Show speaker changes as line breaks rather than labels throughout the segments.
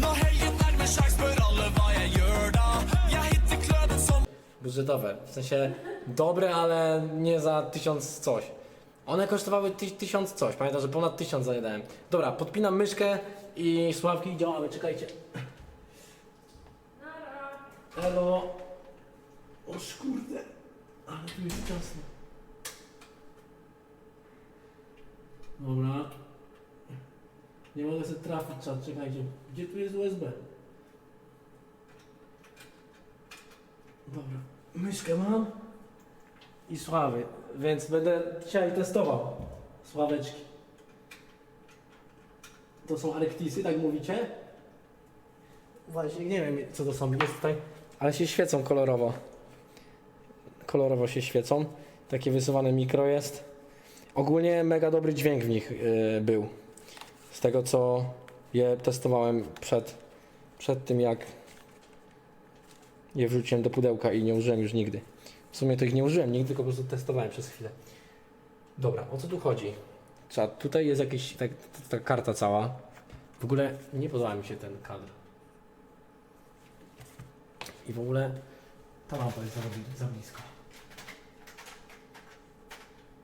Nå heier nærmer seg, spør alle hva jeg gjør da. Jeg
budżetowe. W sensie dobre, ale nie za tysiąc coś. One kosztowały ty, tysiąc coś. Pamiętam, że ponad tysiąc za nie dałem. Dobra, podpinam myszkę i sławki i działamy. Czekajcie. Elo. Oż kurde. Ale tu jest ciasno. Dobra. Nie mogę sobie trafić czat, czekajcie. Gdzie tu jest USB? Dobra. Myszkę mam i sławy, więc będę dzisiaj testował sławeczki. To są Arektisy, tak mówicie? Właśnie, nie wiem co to są, jest tutaj, ale się świecą kolorowo. Kolorowo się świecą. Takie wysuwane mikro jest. Ogólnie mega dobry dźwięk w nich yy, był. Tego co je testowałem przed, przed tym jak je wrzuciłem do pudełka i nie użyłem już nigdy. W sumie to ich nie użyłem nigdy, tylko po prostu testowałem przez chwilę. Dobra, o co tu chodzi? Czad, tutaj jest jakaś tak, ta karta cała. W ogóle nie podoba mi się ten kadr. I w ogóle ta lampa jest za, za blisko.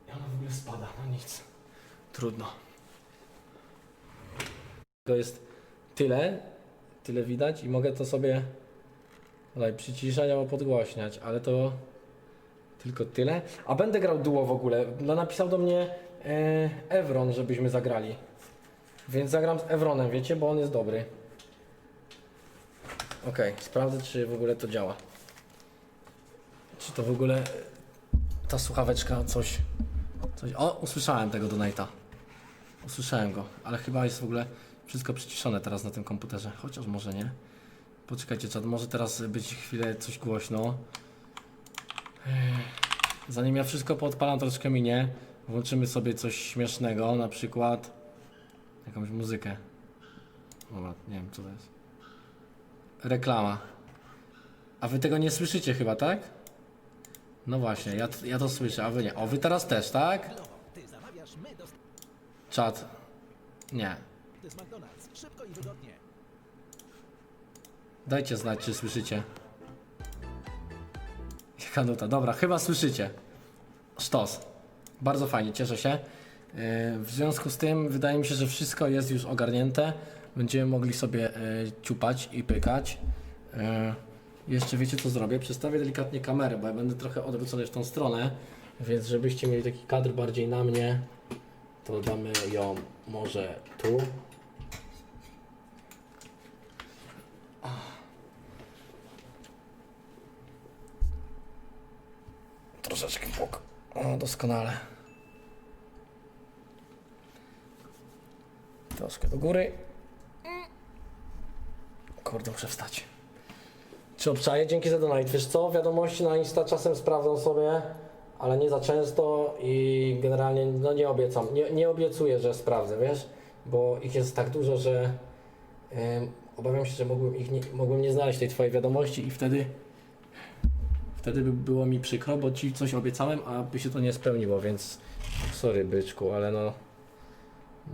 I ona w ogóle spada, no nic. Trudno. To jest tyle, tyle widać i mogę to sobie Tutaj przyciszać albo podgłośniać, ale to tylko tyle. A będę grał duo w ogóle. No, napisał do mnie e, Evron, żebyśmy zagrali. Więc zagram z Evronem, wiecie, bo on jest dobry. Okej, sprawdzę czy w ogóle to działa. Czy to w ogóle e, ta słuchaweczka coś, coś... O, usłyszałem tego Donata. Usłyszałem go, ale chyba jest w ogóle wszystko przyciszone teraz na tym komputerze, chociaż może nie. Poczekajcie, czat, może teraz być chwilę coś głośno. Zanim ja wszystko podpalam troszkę minie, włączymy sobie coś śmiesznego, na przykład jakąś muzykę. Dobra, nie wiem co to jest. Reklama. A wy tego nie słyszycie chyba, tak? No właśnie, ja, ja to słyszę, a wy nie. O, wy teraz też, tak? Czat. Nie.
To jest McDonald's. Szybko i wygodnie.
Dajcie znać, czy słyszycie. Jaka nuta? Dobra, chyba słyszycie. Sztos. Bardzo fajnie, cieszę się. Yy, W związku z tym wydaje mi się, że wszystko jest już ogarnięte. Będziemy mogli sobie yy, ciupać i pykać. Yy, Jeszcze wiecie co zrobię? Przestawię delikatnie kamerę, bo ja będę trochę odwrócony w tą stronę. Więc żebyście mieli taki kadr bardziej na mnie, to damy ją może tu. Troszeczkę w bok. O, doskonale. Troszkę do góry. Kurde, muszę wstać. Czy obczaję? Dzięki za donate. Wiesz co? Wiadomości na Insta czasem sprawdzam sobie, ale nie za często i generalnie no nie obiecam. Nie, nie obiecuję, że sprawdzę, wiesz? Bo ich jest tak dużo, że obawiam się, że mogłem, ich nie, mogłem nie znaleźć tej twojej wiadomości i wtedy Wtedy by było mi przykro, bo ci coś obiecałem, a by się to nie spełniło, więc sorry byczku, ale no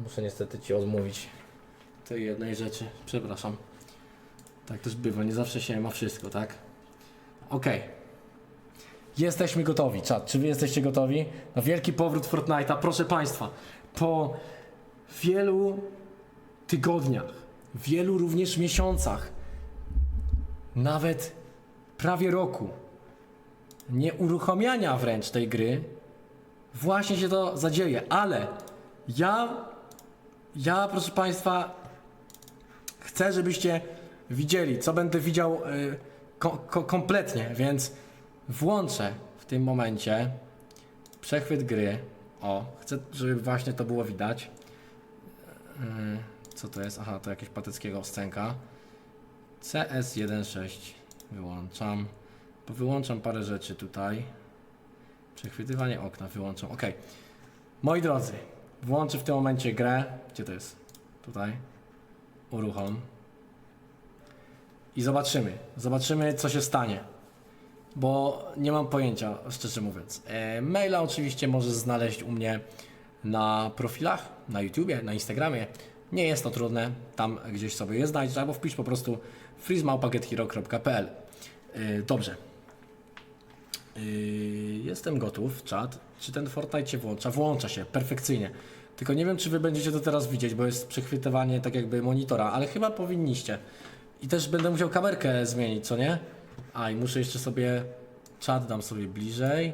muszę niestety ci odmówić tej jednej rzeczy. Przepraszam. Tak też bywa, nie zawsze się ma wszystko, tak? Okej. Jesteśmy gotowi, czat. Czy wy jesteście gotowi? Na wielki powrót Fortnite'a, proszę państwa. Po wielu tygodniach, wielu również miesiącach, nawet prawie roku nieuruchamiania wręcz tej gry, właśnie się to zadzieje, ale ja, ja proszę Państwa, chcę, żebyście widzieli, co będę widział y, ko, ko, kompletnie, więc włączę w tym momencie przechwyt gry. O, chcę, żeby właśnie to było widać. Y, co to jest? Aha, to jakieś pateckiego scenka. CS16 wyłączam. Wyłączam parę rzeczy tutaj. Przechwytywanie okna wyłączam. Ok. Moi drodzy, włączę w tym momencie grę. Gdzie to jest? Tutaj. Uruchom. I zobaczymy. Zobaczymy, co się stanie. Bo nie mam pojęcia, szczerze mówiąc. E, maila oczywiście możesz znaleźć u mnie na profilach, na YouTubie, na Instagramie Nie jest to trudne, tam gdzieś sobie je znajdziesz, albo wpisz po prostu freezemałpagethero.pl yy, Dobrze. Yy, jestem gotów, czat. Czy ten Fortnite się włącza? Włącza się, perfekcyjnie. Tylko nie wiem, czy wy będziecie to teraz widzieć, bo jest przechwytywanie tak jakby monitora, ale chyba powinniście. I też będę musiał kamerkę zmienić, co nie? A, i muszę jeszcze sobie... Czat dam sobie bliżej.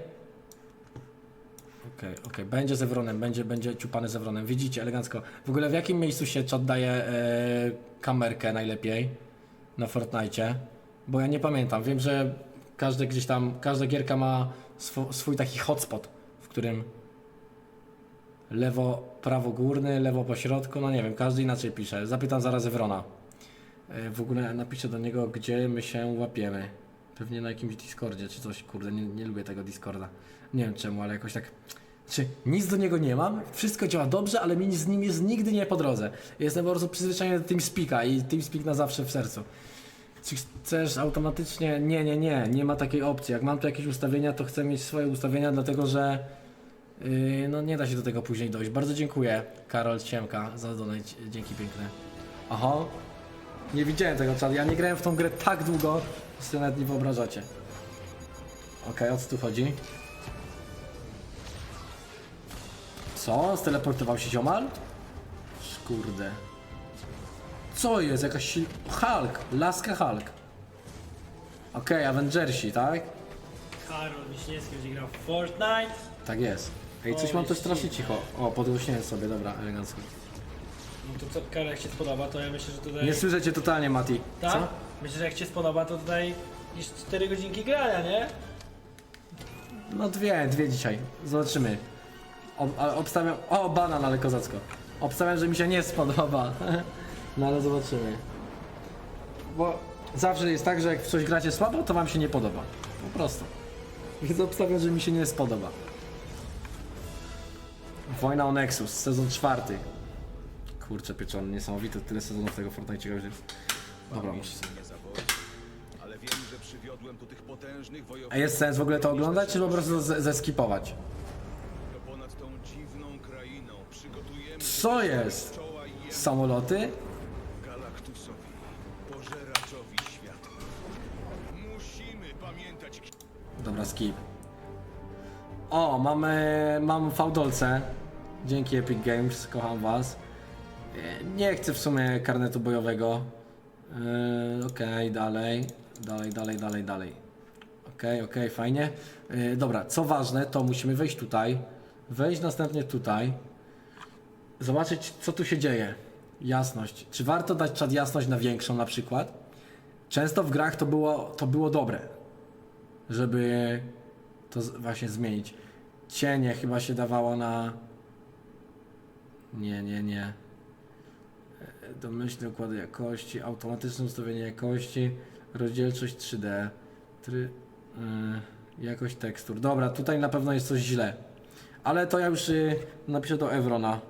Okej, okej, będzie z Evronem, będzie, będzie ciupany z Evronem. Widzicie, elegancko. W ogóle w jakim miejscu się czat e, kamerkę najlepiej na Fortnite? Bo ja nie pamiętam. Wiem, że każde gdzieś tam, każda gierka ma swo, swój taki hotspot, w którym lewo, prawo górny, lewo po środku, no nie wiem, każdy inaczej pisze. Zapytam zaraz Evrona. E, W ogóle napiszę do niego, gdzie my się łapiemy. Pewnie na jakimś Discordzie czy coś, kurde, nie, nie lubię tego Discorda. Nie wiem czemu, ale jakoś tak... Czy nic do niego nie mam, wszystko działa dobrze, ale mi z nim jest nigdy nie po drodze. Jestem po prostu przyzwyczajony do TeamSpeaka i TeamSpeak na zawsze w sercu. Czy chcesz automatycznie? Nie, nie, nie, nie ma takiej opcji. Jak mam tu jakieś ustawienia, to chcę mieć swoje ustawienia, dlatego że yy, no nie da się do tego później dojść. Bardzo dziękuję, Karol Ciemka, za donate. Dzięki piękne. Aha, nie widziałem tego czadu. Ja nie grałem w tą grę tak długo, że sobie nawet nie wyobrażacie. Okej, o co tu chodzi? Co? Steleportował się ziomal? Kurde. Co jest? Jakaś sil... Hulk! Laska Hulk. Okej, Avengersi, tak?
Karol Wiśniewski będzie grał w Fortnite.
Tak jest. Ej, coś mam tu strasznie cicho. O, podgłośniłem sobie, dobra, elegancko.
No to co, Karol, jak się spodoba, to ja myślę, że tutaj...
Nie słyszę cię totalnie, Mati.
tak?
Co?
Myślę, że jak Ci się spodoba, to tutaj niż 4 godzinki grania, nie?
No dwie, dwie dzisiaj. Zobaczymy. Ob, obstawiam... O, banan, ale kozacko. Obstawiam, że mi się nie spodoba. no ale zobaczymy. Bo zawsze jest tak, że jak w coś gracie słabo, to wam się nie podoba. Po prostu. Więc obstawiam, że mi się nie spodoba. Wojna o Nexus, sezon czwarty. Kurczę pieczony, niesamowite, tyle sezonów tego Fortnite już jest. Dobra, muszę sobie...
nie zawodzi. Ale wiem, że przywiodłem tu tych potężnych
A
wojowników
jest sens w ogóle to oglądać, czy po prostu ze- zeskipować?
to ponad tą dziwną krainą. Przygotujemy
Co jest? Samoloty?
Galaktusowi, pożeraczowi światła. Musimy pamiętać,
Dobra, skip. O, mamy, mam fałdolce. Dzięki Epic Games, kocham was. E, Nie chcę w sumie karnetu bojowego. Yy, Okej, dalej. Dalej, dalej, dalej, dalej. Okej, okej, fajnie. Yy, dobra, co ważne, to musimy wejść tutaj. Wejść następnie tutaj. Zobaczyć, co tu się dzieje. Jasność. Czy warto dać czad jasność na większą na przykład? Często w grach to było, to było dobre żeby to właśnie zmienić. Cienie chyba się dawało na. Nie, nie, nie. E, Domyślne układy jakości, automatyczne ustawienie jakości, rozdzielczość 3D, try, yy, jakość tekstur. Dobra, tutaj na pewno jest coś źle. Ale to ja już y, napiszę do Evrona.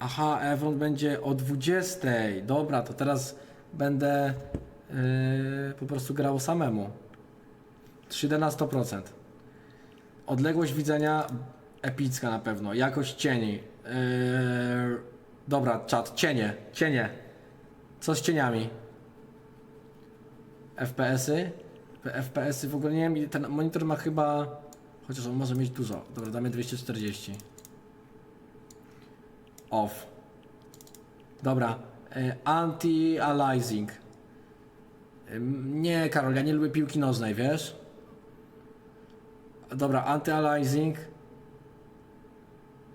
Aha, Evron będzie o 20. Dobra, to teraz będę yy, po prostu grał samemu. 3D na 100%. Odległość widzenia epicka na pewno. Jakość cieni. Yy, dobra, czat, cienie, cienie. Co z cieniami? FPS-y? FPS-y w ogóle nie wiem, ten monitor ma chyba. Chociaż on może mieć dużo. Dobra, damy 240. Off. Dobra. y, Anti-aliasing. Nie, Karol, ja nie lubię piłki nożnej, wiesz? Dobra, anti-aliasing.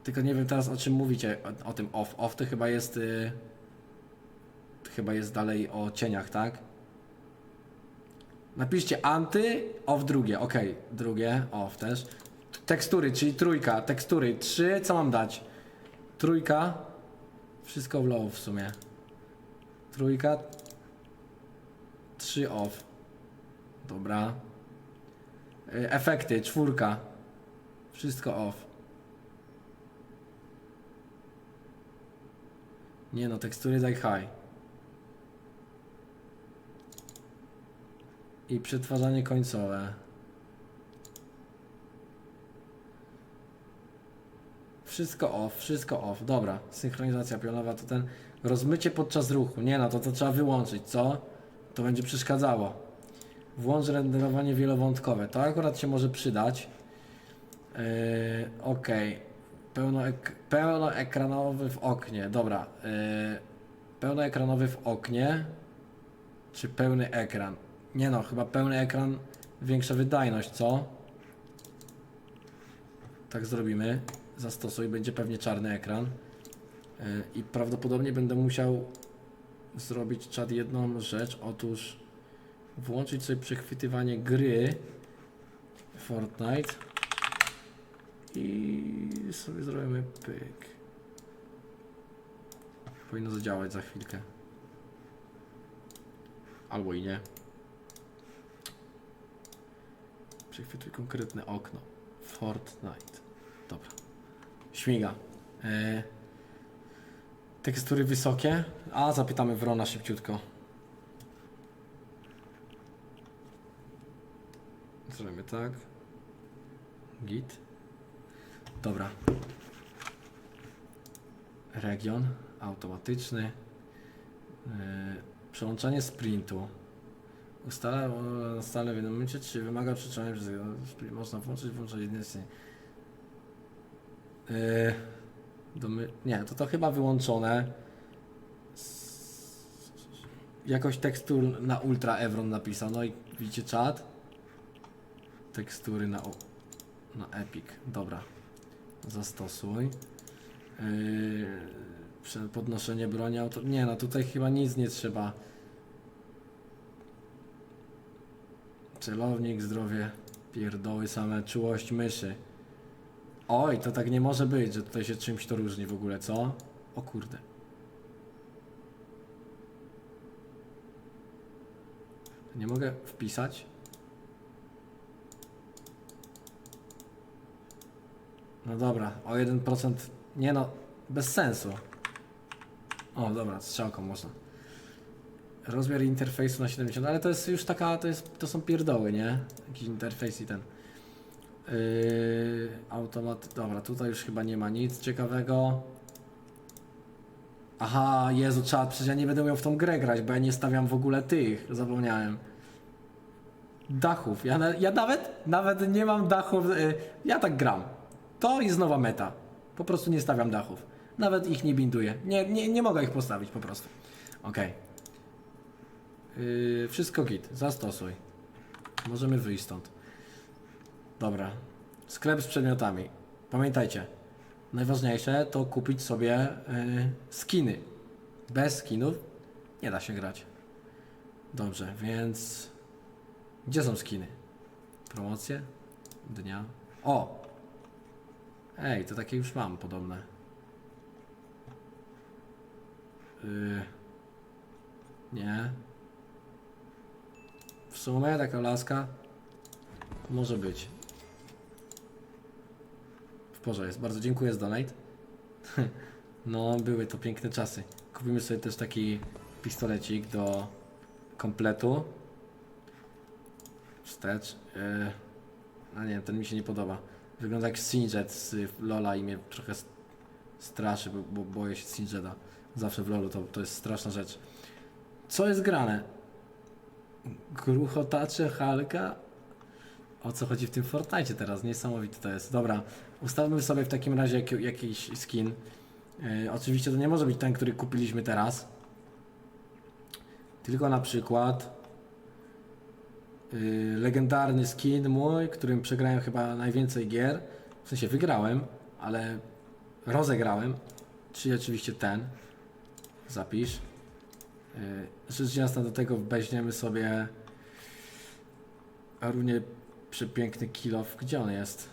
Tylko nie wiem teraz o czym mówicie, o, o tym off. Off to chyba jest. Y, to chyba jest dalej o cieniach, tak? Napiszcie anty, off drugie, ok, drugie, off też. Tekstury, czyli trójka, tekstury, trzy, co mam dać? Trójka, wszystko w low w sumie. Trójka, trzy off. Dobra. Y, Efekty, czwórka, wszystko off. Nie no, tekstury daj high. I przetwarzanie końcowe. Wszystko off, wszystko off. Dobra, synchronizacja pionowa to ten rozmycie podczas ruchu. Nie no, to to trzeba wyłączyć, co? To będzie przeszkadzało. Włącz renderowanie wielowątkowe. To akurat się może przydać. Yy, ok. Pełnoek pełnoekranowy w oknie. Dobra. Yy, pełnoekranowy w oknie. Czy pełny ekran? Nie no, chyba pełny ekran, większa wydajność, co? Tak zrobimy. Zastosuj, będzie pewnie czarny ekran. Yy, I prawdopodobnie będę musiał zrobić czat jedną rzecz. Otóż włączyć sobie przechwytywanie gry Fortnite i sobie zrobimy pyk. Powinno zadziałać za chwilkę. Albo i nie. Przechwytuj konkretne okno. Fortnite. Dobra. Śmiga. E... Tekstury wysokie. A, zapytamy Wrona szybciutko. Zrobimy tak. Git. Dobra. Region automatyczny. Yy, przełączanie sprintu. Ustala stale w jednym momencie, czy wymaga przeczytania przez można włączyć, włączać jedynie. Yy. Nie, to to chyba wyłączone. Jakoś tekstur na Ultra Evron napisał. No i widzicie czat? Tekstury na, na Epic. Dobra. Zastosuj. Yy, podnoszenie broni auto. Nie no, tutaj chyba nic nie trzeba. Celownik, zdrowie, pierdoły same, czułość myszy. Oj, to tak nie może być, że tutaj się czymś to różni w ogóle, co? O kurde. Nie mogę wpisać? No dobra, o 1%. Nie no, bez sensu. O, dobra, strzałką można. Rozmiar interfejsu na 70, ale to jest już taka, to, jest, to są pierdoły, nie? Jakiś interfejs i ten. Yy, automat, dobra, tutaj już chyba nie ma nic ciekawego. Aha, Jezu, czad, przecież ja nie będę miał w tą grę grać, bo ja nie stawiam w ogóle tych, zapomniałem. Dachów, ja, na, ja nawet, nawet nie mam dachów, yy, ja tak gram. To jest nowa meta. Po prostu nie stawiam dachów. Nawet ich nie binduję. Nie, nie, nie mogę ich postawić po prostu. Okej. Yy, wszystko git. Zastosuj. Możemy wyjść stąd. Dobra. Sklep z przedmiotami. Pamiętajcie. Najważniejsze to kupić sobie yy, skiny. Bez skinów nie da się grać. Dobrze, więc... Gdzie są skiny? Promocje? Dnia. O! Ej, to takie już mam podobne. Yy. Nie. W sumie taka laska może być. Porze jest. Bardzo dziękuję za donate. no, były to piękne czasy. Kupimy sobie też taki pistolecik do kompletu. Wstecz. Yy. Nie, ten mi się nie podoba. Wygląda jak Sinjet z Lola i mnie trochę straszy, bo, bo boję się Sinjeta. Zawsze w Lolu to, to jest straszna rzecz. Co jest grane? Gruchotacze Halka? O co chodzi w tym Fortnite teraz? Niesamowite to jest. Dobra, ustawmy sobie w takim razie jak, jakiś skin. Yy, oczywiście to nie może być ten, który kupiliśmy teraz. Tylko na przykład yy, legendarny skin mój, którym przegrałem chyba najwięcej gier. W sensie wygrałem, ale rozegrałem. Czyli oczywiście ten. Zapisz. Yy, rzecz jasna do tego weźmiemy sobie równie przepiękny kilof. Gdzie on jest?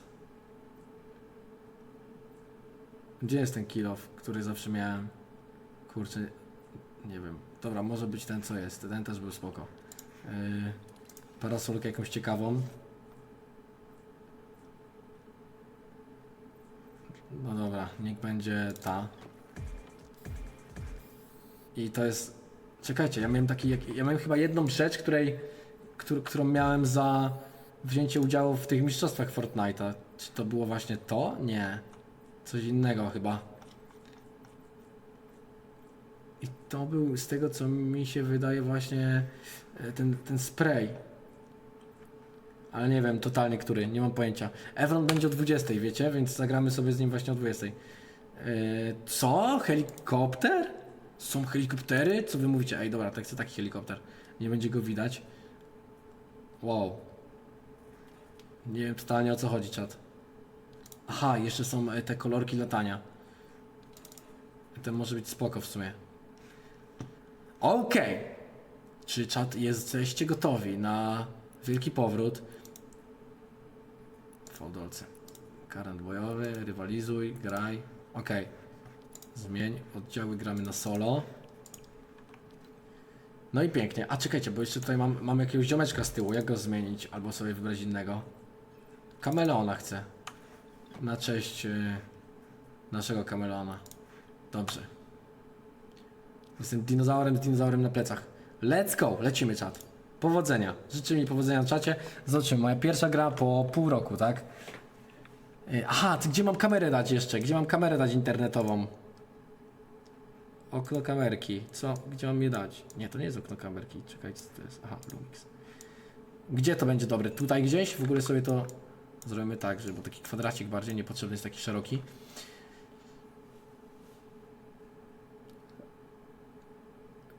Gdzie jest ten kilof, który zawsze miałem? Kurczę, nie wiem. Dobra, może być ten co jest. Ten też był spoko. Yy, parasolkę jakąś ciekawą. No dobra, niech będzie ta. I to jest. Czekajcie, ja miałem taki. Ja miałem chyba jedną rzecz, której. Któr, którą miałem za wzięcie udziału w tych mistrzostwach Fortnite'a. Czy to było właśnie to? Nie. Coś innego chyba. I to był z tego co mi się wydaje właśnie e, ten, ten spray. Ale nie wiem totalnie który, nie mam pojęcia. Evron będzie o 20, wiecie, więc zagramy sobie z nim właśnie o 20. Yy, co? Helikopter? Są helikoptery? Co wy mówicie? Ej, dobra, tak chcę taki helikopter. Nie będzie go widać. Wow. Nie wiem totalnie o co chodzi, czat. Aha, jeszcze są e, te kolorki latania. To może być spoko w sumie. Okej. Czy czat jesteście gotowi na wielki powrót? Fałdolce. Karant bojowy, rywalizuj, graj. Okej. Zmień. Oddziały gramy na solo. No i pięknie. A czekajcie, bo jeszcze tutaj mam, mam jakiegoś ziomeczka z tyłu. Jak go zmienić? Albo sobie wybrać innego. Kameleona chcę. Na cześć y, naszego kameleona. Dobrze. Jestem dinozaurem z dinozaurem na plecach. Let's go! Lecimy czat. Powodzenia. Życzę mi powodzenia na czacie. Zobaczymy, moja pierwsza gra po pół roku, tak? Y, Aha, ty gdzie mam kamerę dać jeszcze? Gdzie mam kamerę dać internetową? Okno kamerki. Co? Gdzie mam je dać? Nie, to nie jest okno kamerki. Czekajcie, co to jest? Aha, Lumix. Gdzie to będzie dobre? Tutaj gdzieś? W ogóle sobie to zrobimy tak, żeby taki kwadracik bardziej niepotrzebny jest taki szeroki.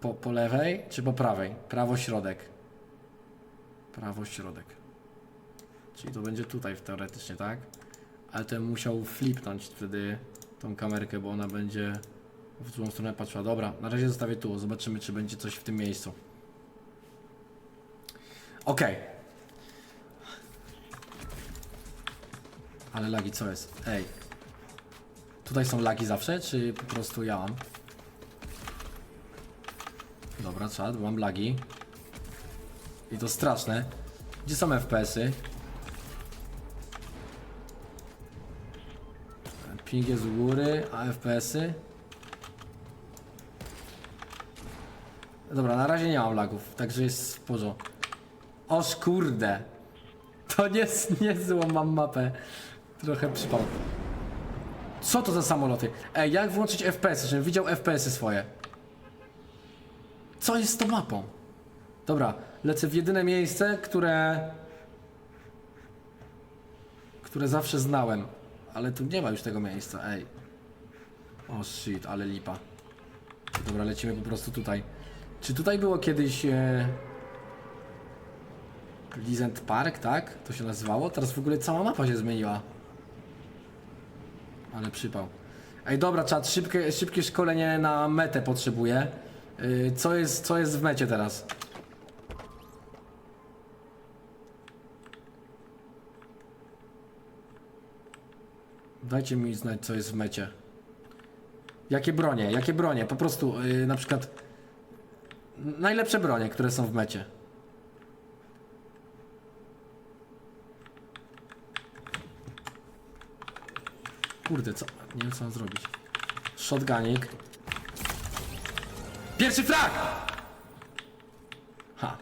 Po, po lewej czy po prawej? Prawo środek. Prawo środek. Czyli to będzie tutaj teoretycznie, tak? Ale bym musiał flipnąć wtedy tą kamerkę, bo ona będzie w złą stronę patrzyła. Dobra, na razie zostawię tu. Zobaczymy, czy będzie coś w tym miejscu. Okej. Ale lagi co jest? Ej. Tutaj są lagi zawsze, czy po prostu ja mam? Dobra, czad, mam lagi. I to straszne. Gdzie są FPS-y? Ping jest u góry, a FPS-y? Dobra, na razie nie mam lagów, także jest porządku. Oż kurde. To nie, niezłą mam mapę. Trochę przypał. Co to za samoloty? Ej, jak włączyć FPS, żebym widział FPS-y swoje? Co jest z tą mapą? Dobra, lecę w jedyne miejsce, które... Które zawsze znałem. Ale tu nie ma już tego miejsca, ej. O shit, ale lipa. Dobra, lecimy po prostu tutaj. Czy tutaj było kiedyś... E... Park, tak? To się nazywało? Teraz w ogóle cała mapa się zmieniła. Ale przypał. Ej, dobra, czat, szybkie, szybkie szkolenie na metę potrzebuję. Yy, co, jest, co jest w mecie teraz? Dajcie mi znać, co jest w mecie. Jakie bronie, jakie bronie? Po prostu, yy, na przykład... Najlepsze bronie, które są w mecie. Kurde, co? Nie wiem co mam zrobić. Shotgunik. Pierwszy flag! Ha.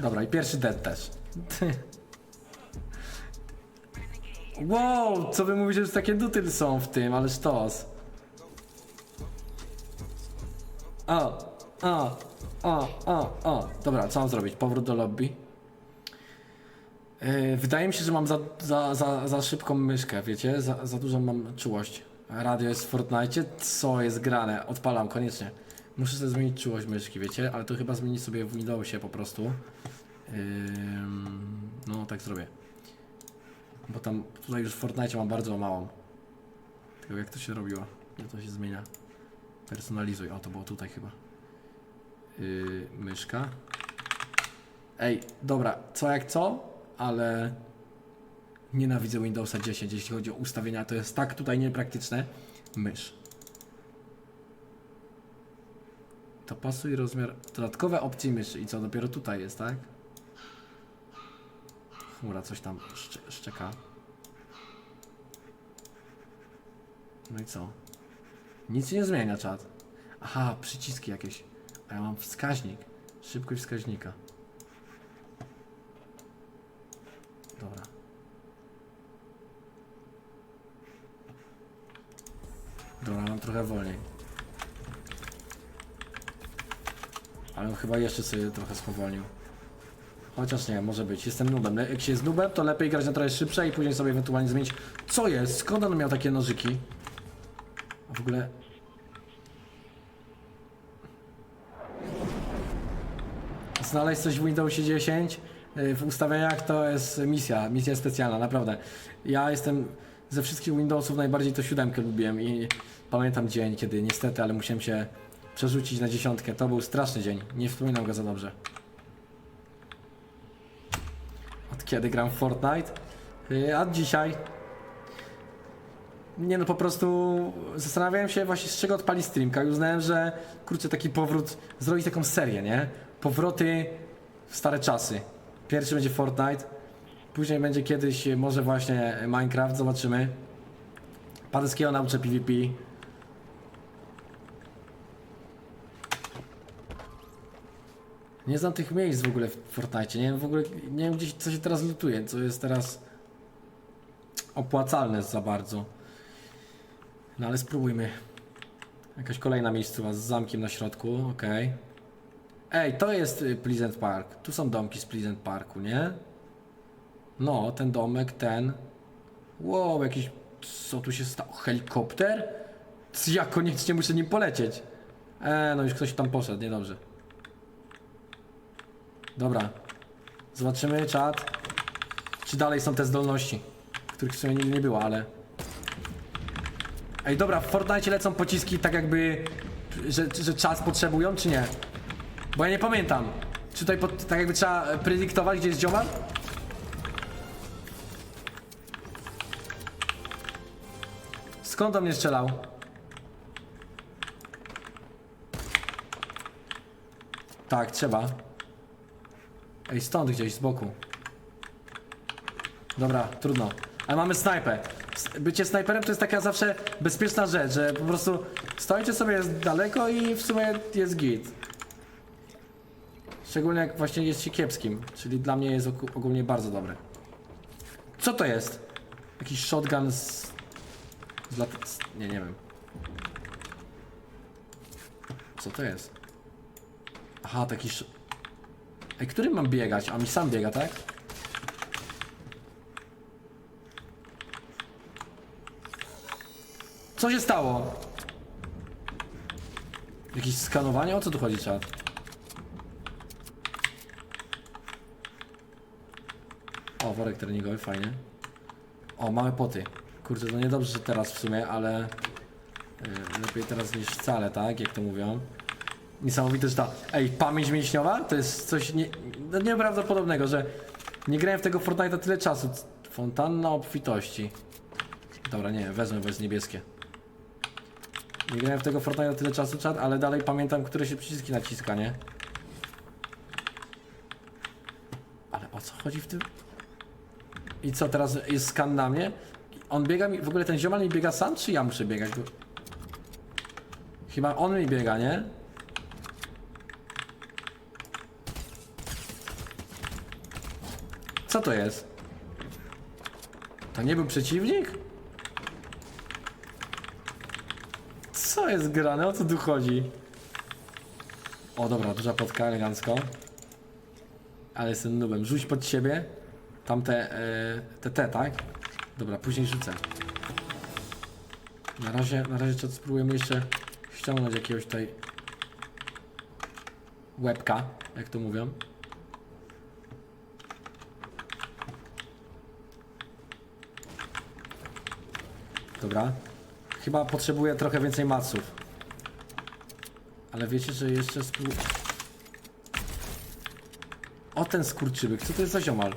Dobra, i pierwszy dead też. wow, co wy mówicie, że takie duty są w tym, ale sztos. O, o, o, o, o. Dobra, co mam zrobić? Powrót do lobby? Yy, Wydaje mi się, że mam za, za, za, za szybką myszkę, wiecie? Za, za dużą mam czułość. Radio jest w Fortnite, co jest grane? Odpalam koniecznie. Muszę sobie zmienić czułość myszki, wiecie? Ale to chyba zmieni sobie w Windowsie po prostu. Yy, no, tak zrobię. Bo tam, tutaj już w Fortnite mam bardzo małą. Tylko jak to się robiło? Jak to się zmienia? Personalizuj. O, to było tutaj chyba. Yy, myszka. Ej, dobra, co jak co, ale nienawidzę Windowsa 10, jeśli chodzi o ustawienia, to jest tak tutaj niepraktyczne. Mysz. To pasuj rozmiar, dodatkowe opcje myszy i co, dopiero tutaj jest, tak? Chmura coś tam szcze, szczeka. No i co? Nic się nie zmienia, czat. Aha, przyciski jakieś. A ja mam wskaźnik. Szybkość wskaźnika. Trochę wolniej. Ale chyba jeszcze sobie trochę spowolnił. Chociaż nie, może być. Jestem nubem. Jak się jest nubem, to lepiej grać na trochę szybsze i później sobie ewentualnie zmienić. Co jest? Skąd on miał takie nożyki? A w ogóle... Znaleźć coś w Windowsie 10 y, w ustawieniach to jest misja, misja specjalna, naprawdę. Ja jestem ze wszystkich Windowsów najbardziej to siódemkę lubiłem i pamiętam dzień, kiedy niestety, ale musiałem się przerzucić na dziesiątkę. To był straszny dzień, nie wspominam go za dobrze. Od kiedy gram w Fortnite? Y, A dzisiaj nie no, po prostu zastanawiałem się właśnie z czego odpali streamka i uznałem, że kurczę taki powrót, zrobić taką serię, nie? Powroty w stare czasy. Pierwszy będzie Fortnite, później będzie kiedyś e, może właśnie Minecraft, zobaczymy. Padeskiego nauczę PvP. Nie znam tych miejsc w ogóle w Fortnite, nie wiem w ogóle, nie wiem gdzieś co się teraz lutuje, co jest teraz opłacalne za bardzo. No ale spróbujmy. Jakaś kolejna miejscowa z zamkiem na środku, okej. Ej, to jest y, Pleasant Park. Tu są domki z Pleasant Parku, nie? No, ten domek, ten. Wow, jakiś... Co tu się stało? Helikopter? Ja koniecznie muszę nim polecieć. E, no już ktoś tam poszedł, niedobrze. Dobra. Zobaczymy, czat. Czy dalej są te zdolności, których w sumie nigdy nie było, ale... Ej, dobra, w Fortnite lecą pociski tak jakby, że, że czas potrzebują, czy nie? Bo ja nie pamiętam. Czy tutaj pod, tak jakby trzeba predyktować, gdzie jest ziomal? Skąd on mnie strzelał? Tak, trzeba. Ej, stąd gdzieś, z boku. Dobra, trudno. Ale mamy snajpę. Bycie snajperem to jest taka zawsze bezpieczna rzecz, że po prostu stoicie sobie daleko i w sumie jest git. Szczególnie jak właśnie jest się kiepskim, czyli dla mnie jest ogó- ogólnie bardzo dobre. Co to jest? Jakiś shotgun z... z lat... Nie, nie wiem. Co to jest? Aha, taki. Ej, którym mam biegać? A mi sam biega, tak? Co się stało? Jakieś skanowanie? O co tu chodzi, czat? O, worek treningowy, fajnie. O, mamy poty. Kurczę, to niedobrze, że teraz w sumie, ale... Yy, lepiej teraz niż wcale, tak? Jak to mówią. Niesamowite, że ta... Ej, pamięć mięśniowa? To jest coś nie... no nieprawdopodobnego, że... Nie grałem w tego Fortnite'a tyle czasu. Fontanna obfitości. Dobra, nie, wezmę, bo jest niebieskie. Nie grałem w tego Fortnite'a tyle czasu, czat, ale dalej pamiętam, które się przyciski naciska, nie? Ale o co chodzi w tym? I co, teraz jest skan na mnie? On biega mi, w ogóle ten ziomal mi biega sam, czy ja muszę biegać? Chyba on mi biega, nie? Co to jest? To nie był przeciwnik? Co jest grane? O co tu chodzi? O dobra, duża potka, elegancko. Ale jestem nubem. Rzuć pod siebie. Tamte, e, te, te, tak? Dobra, później rzucę. Na razie, na razie czat spróbujemy jeszcze ściągnąć jakiegoś tutaj łebka, jak to mówią. Dobra. Chyba potrzebuję trochę więcej maców. Ale wiecie, że jeszcze spró... O ten skurczybyk, co to jest za ziomal?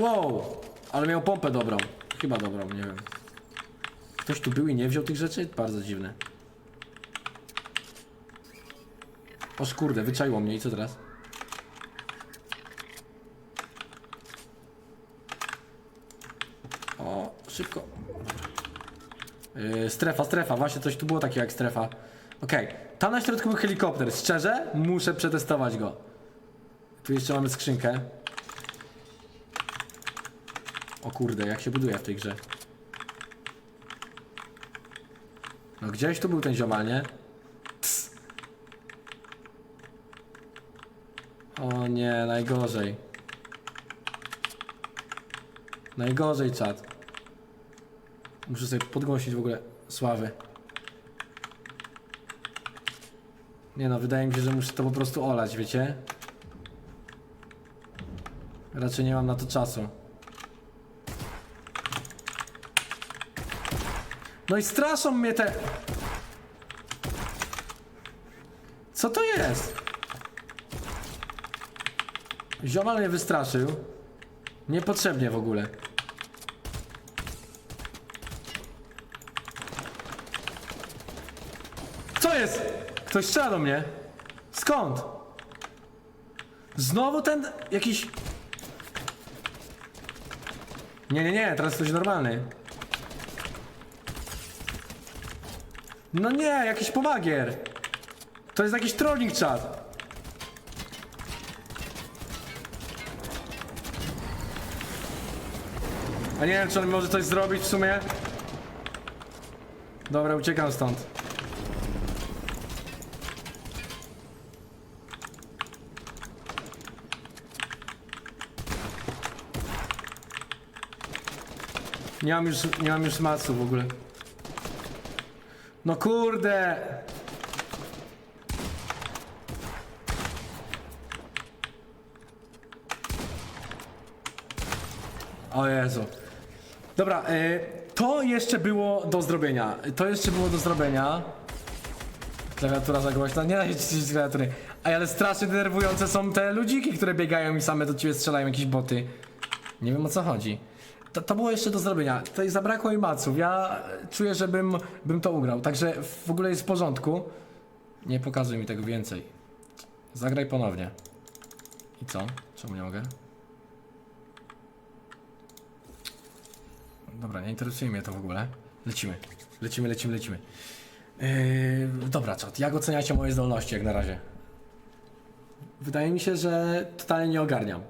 Wow! Ale miał pompę dobrą. Chyba dobrą, nie wiem. Ktoś tu był i nie wziął tych rzeczy? Bardzo dziwne. O kurde, wyczaiło mnie i co teraz? O, szybko. Yy, strefa, strefa, właśnie coś tu było takiego jak strefa. Okej, tam na środku był helikopter. Szczerze, muszę przetestować go. Tu jeszcze mamy skrzynkę. O kurde, jak się buduje w tej grze. No gdzieś tu był ten ziomal, nie? Ps. O nie, najgorzej. Najgorzej, czat. Muszę sobie podgłosić w ogóle sławy. Nie no, wydaje mi się, że muszę to po prostu olać, wiecie? Raczej nie mam na to czasu. No i straszą mnie te... Co to jest? Ziomal mnie wystraszył. Niepotrzebnie w ogóle. Co jest? Ktoś strzela do mnie. Skąd? Znowu ten jakiś... Nie, nie, nie, teraz ktoś normalny. No nie, jakiś pomagier. To jest jakiś trolling chat. A nie wiem, czy on może coś zrobić w sumie. Dobra, uciekam stąd. Nie mam już, nie mam już macu w ogóle. No kurde! O Jezu. Dobra, y, to jeszcze było do zrobienia. To jeszcze było do zrobienia. Klawiatura za głośna. Nie da się z klawiatury. Ej, ale strasznie denerwujące są te ludziki, które biegają i same do ciebie strzelają jakieś boty. Nie wiem o co chodzi. To, to było jeszcze do zrobienia. Tutaj zabrakło mi maców. Ja czuję, że bym, bym to ugrał. Także w ogóle jest w porządku. Nie pokazuj mi tego więcej. Zagraj ponownie. I co? Czemu nie mogę? Dobra, nie interesuje mnie to w ogóle. Lecimy. Lecimy, lecimy, lecimy. Yy, dobra, czat. Jak oceniacie moje zdolności jak na razie? Wydaje mi się, że totalnie nie ogarniam.